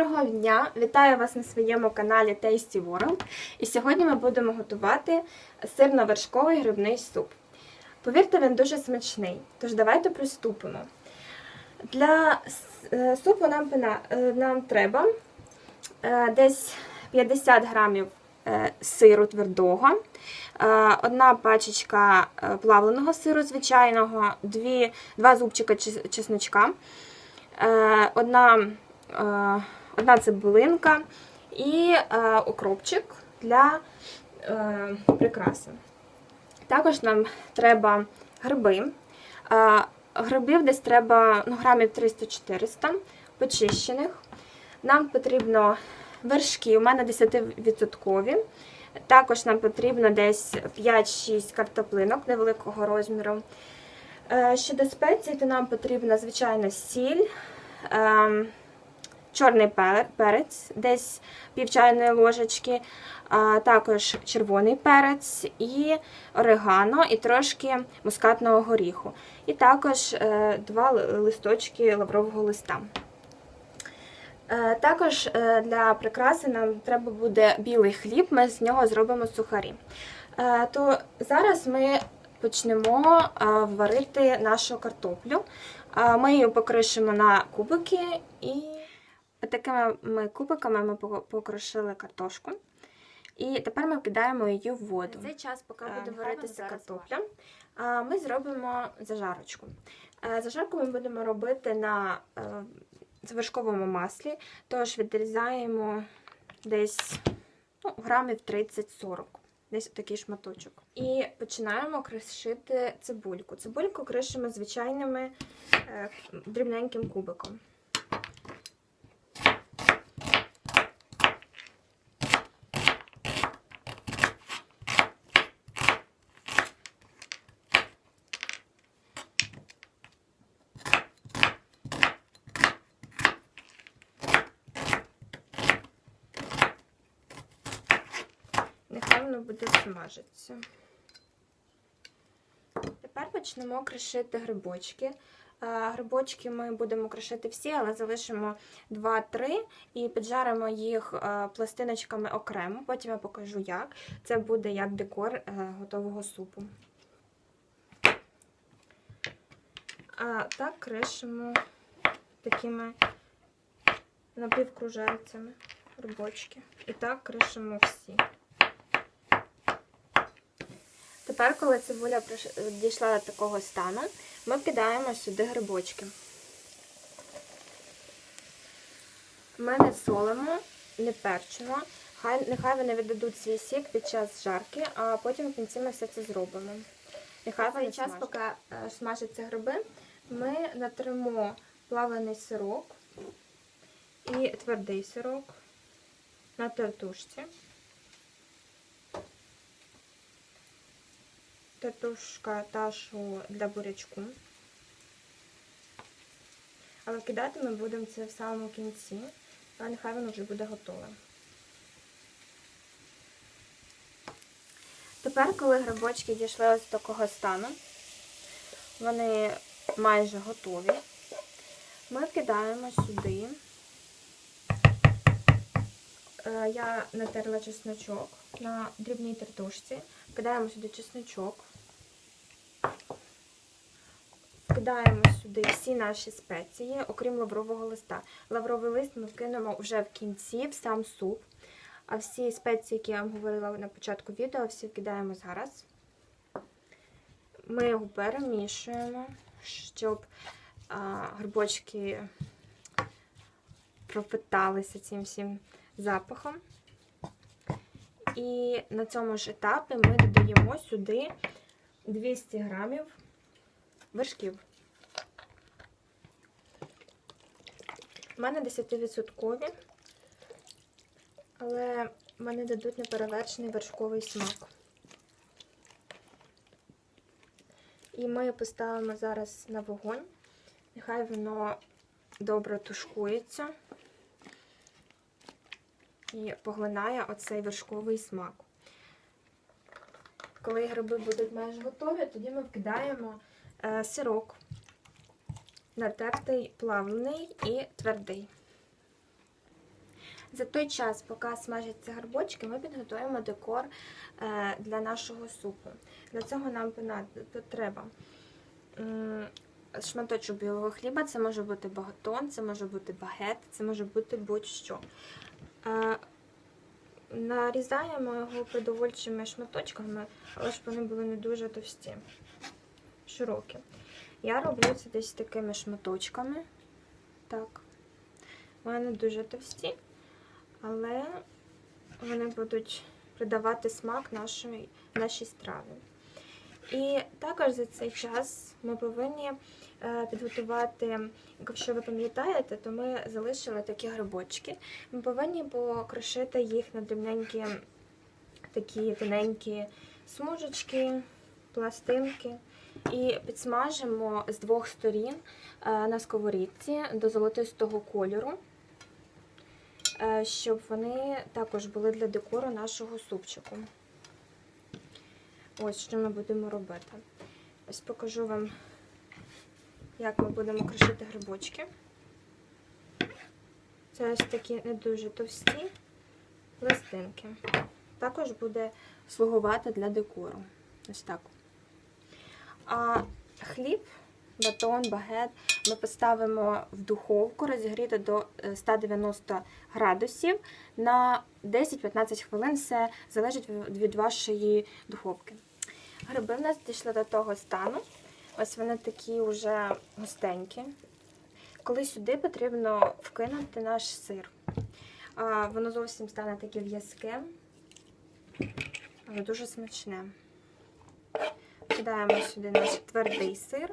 Доброго дня! Вітаю вас на своєму каналі Tasty World. І сьогодні ми будемо готувати сирно-вершковий грибний суп. Повірте, він дуже смачний, тож давайте приступимо. Для супу нам, нам треба е, десь 50 грамів е, сиру твердого, е, одна пачечка плавленого сиру звичайного, дві, два зубчика чесночка, одна, одна цибулинка і е, укропчик для е, прикраси. Також нам треба гриби. Е, Грибів десь треба ну, грамів 300-400 почищених. Нам потрібно вершки, у мене 10%. Також нам потрібно десь 5-6 картоплинок невеликого розміру. Е, Щодо спецій, то нам потрібна звичайно сіль, ем, чорний перець, десь пів чайної ложечки, також червоний перець і орегано, і трошки мускатного горіху. І також е, два листочки лаврового листа. Е, Також е, для прикраси нам треба буде білий хліб, ми з нього зробимо сухарі. То зараз ми почнемо варити нашу картоплю. Ми її покришимо на кубики і такими ми кубиками ми по- покрошили картошку. І тепер ми кидаємо її в воду. В цей час, поки Е, буде варитися картопля, ми зробимо зажарочку. Е, Зажарку ми будемо робити на е, вершковому маслі, тож відрізаємо десь ну, грамів 30-40. Десь такий шматочок. І починаємо кришити цибульку. Цибульку кришимо звичайними е, дрібненьким кубиком. Нехай воно буде смажитися. Тепер почнемо кришити грибочки. Грибочки ми будемо кришити всі, але залишимо 2-3 і піджаримо їх пластиночками окремо. Потім я покажу як. Це буде як декор е, готового супу. А так кришимо такими напівкружальцями грибочки. І так кришимо всі. Тепер, коли цибуля дійшла до такого стану, ми вкидаємо сюди грибочки. Ми не солимо, не перчимо. Хай, нехай вони віддадуть свій сік під час жарки, а потім в кінці ми все це зробимо. Нехай цей час, поки е, смажаться гриби, ми натримо плавлений сирок і твердий сирок на тертушці. Тертушка та, що для бурячку. Але кидати ми будемо це в самому кінці, а нехай воно вже буде готове. Тепер, коли грибочки дійшли ось до такого стану, вони майже готові, ми кидаємо сюди. Е, Я натерла чесночок на дрібній тертушці. Кидаємо сюди чесночок. Вкидаємо сюди всі наші спеції, окрім лаврового листа. Лавровий лист ми вкинемо вже в кінці, в сам суп. А всі спеції, які я вам говорила на початку відео, всі вкидаємо зараз. Ми його перемішуємо, щоб а, грибочки пропиталися цим всім запахом. І на цьому ж етапі ми додаємо сюди 200 грамів вершків. У мене 10%, але вони дадуть неперевершений вершковий смак. І ми поставимо зараз на вогонь. Нехай воно добре тушкується і поглинає оцей вершковий смак. Коли гриби будуть майже готові, тоді ми вкидаємо е, сирок, натертий плавлений і твердий. За той час, поки смажаться гарбочки, ми підготуємо декор е, для нашого супу. Для цього нам треба шматочок білого хліба, це може бути багатон, це може бути багет, це може бути будь-що. Е, Нарізаємо його продовольчими шматочками, але щоб вони були не дуже товсті, широкі. Я роблю це десь такими шматочками. Так. Вони дуже товсті, але вони будуть придавати смак нашій, нашій страві. І також за цей час ми повинні е, підготувати, якщо ви пам'ятаєте, то ми залишили такі грибочки. Ми повинні покрошити їх на дрібненькі такі тоненькі смужечки, пластинки. І підсмажимо з двох сторін е, на сковорідці до золотистого кольору, е, щоб вони також були для декору нашого супчику. Ось що ми будемо робити. Ось покажу вам, як ми будемо кришити грибочки. Це ось такі не дуже товсті пластинки. Також буде слугувати для декору. Ось так. А хліб, батон, багет ми поставимо в духовку розігріти до е, 190 градусів на 10-15 хвилин. Все залежить від вашої духовки. Гриби в нас дійшли до того стану. Ось вони такі вже густенькі. Коли сюди потрібно вкинути наш сир. Воно зовсім стане таке в'язке, але дуже смачне. Кидаємо сюди наш твердий сир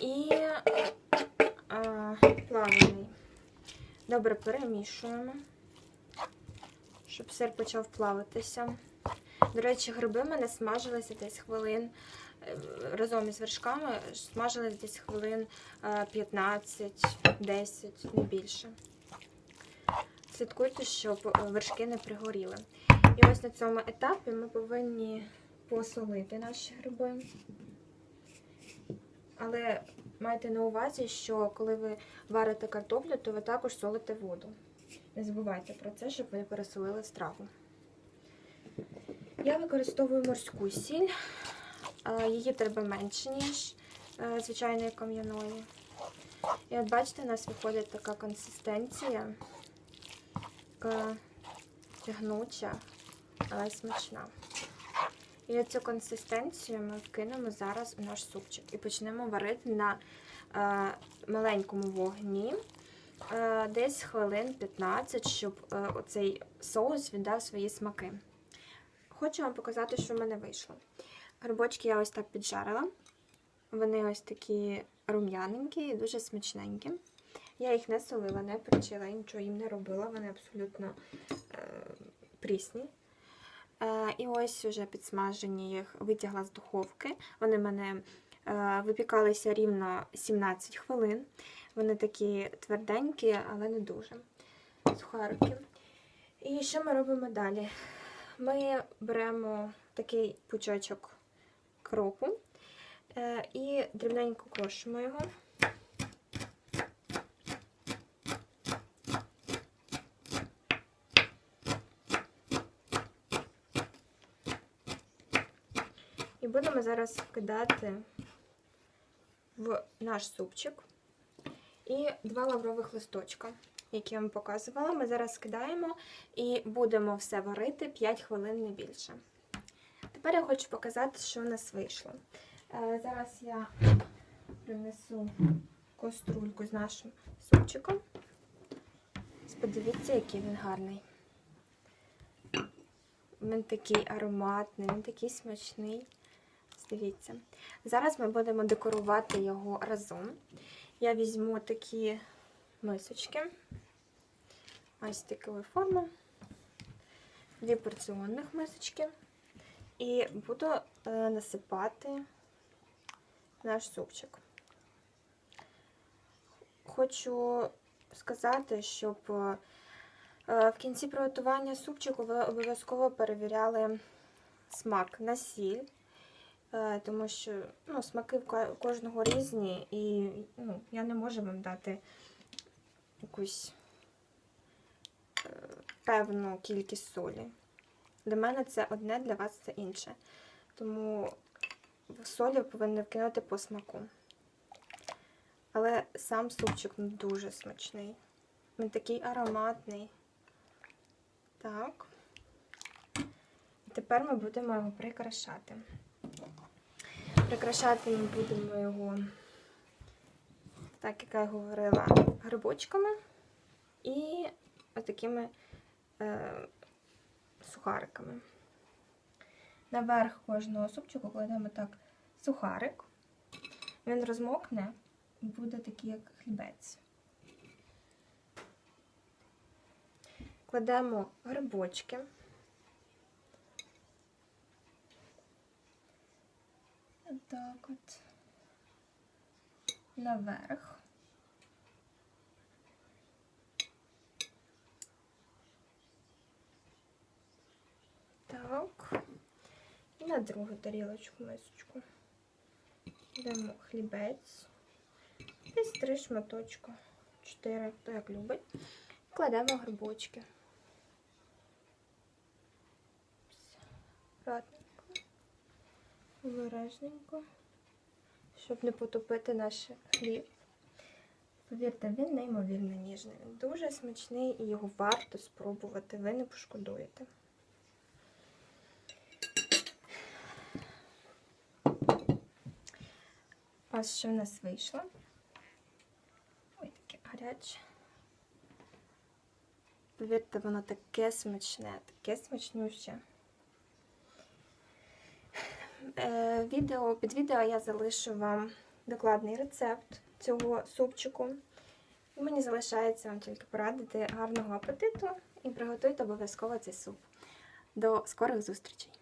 і а, плавлений. Добре перемішуємо, щоб сир почав плавитися. До речі, гриби в мене смажилися десь хвилин е, разом із вершками, смажились десь хвилин 15-10, не більше. Слідкуйте, щоб е, вершки не пригоріли. І ось на цьому етапі ми повинні посолити наші гриби. Але майте на увазі, що коли ви варите картоплю, то ви також солите воду. Не забувайте про це, щоб ви не пересолили страву. Я використовую морську сіль. Її треба менше, ніж е, звичайної кам'яної. І от бачите, у нас виходить така консистенція, така тягнуча, але смачна. І цю консистенцію ми вкинемо зараз у наш супчик і почнемо варити на е, маленькому вогні е, десь хвилин 15, щоб е, оцей соус віддав свої смаки. Хочу вам показати, що в мене вийшло. Грибочки я ось так піджарила. Вони ось такі рум'яненькі і дуже смачненькі. Я їх не солила, не перчила, нічого їм не робила, вони абсолютно е, прісні. Е, і ось вже підсмажені їх витягла з духовки. Вони в мене е, випікалися рівно 17 хвилин. Вони такі тверденькі, але не дуже сухарики. І що ми робимо далі? Ми беремо такий пучочок кропу е, і дрібненько крошимо його. Будемо зараз вкидати в наш супчик і два лаврових листочка, які я вам показувала. Ми зараз скидаємо і будемо все варити 5 хвилин не більше. Тепер я хочу показати, що в нас вийшло. Е, Зараз я принесу каструльку з нашим супчиком. Подивіться, який він гарний. Він такий ароматний, він такий смачний. Дивіться. Зараз ми будемо декорувати його разом. Я візьму такі мисочки. Ось такої форми. Дві порціонних мисочки. І буду е, насипати наш супчик. Хочу сказати, щоб е, в кінці приготування супчику ви обов'язково перевіряли смак на сіль. Е, тому що ну, смаки в кожного різні, і ну, я не можу вам дати якусь е, певну кількість солі. Для мене це одне, для вас це інше. Тому солі ви повинні вкинути по смаку. Але сам супчик ну, дуже смачний. Він такий ароматний. Так. І тепер ми будемо його прикрашати. Прикрашати ми будемо його, так як я говорила, грибочками і отакими е, сухариками. Наверх кожного супчику кладемо так сухарик. Він розмокне і буде такий, як хлібець. Кладемо грибочки. Так от. Наверх. Так. І на другу тарілочку мисочку. Дамо хлібець. Десь три шматочка. Чотири, хто як любить. Кладемо грибочки. Все. Акуратненько. Обережненько. Щоб не потопити наш хліб. Повірте, він неймовірно ніжний. Він дуже смачний і його варто спробувати. Ви не пошкодуєте. Ось що в нас вийшло. Ой, таке гаряче. Повірте, воно таке смачне, таке смачнюще. Е, відео, під відео я залишу вам докладний рецепт цього супчику. І мені залишається вам тільки порадити гарного апетиту і приготуйте обов'язково цей суп. До скорих зустрічей!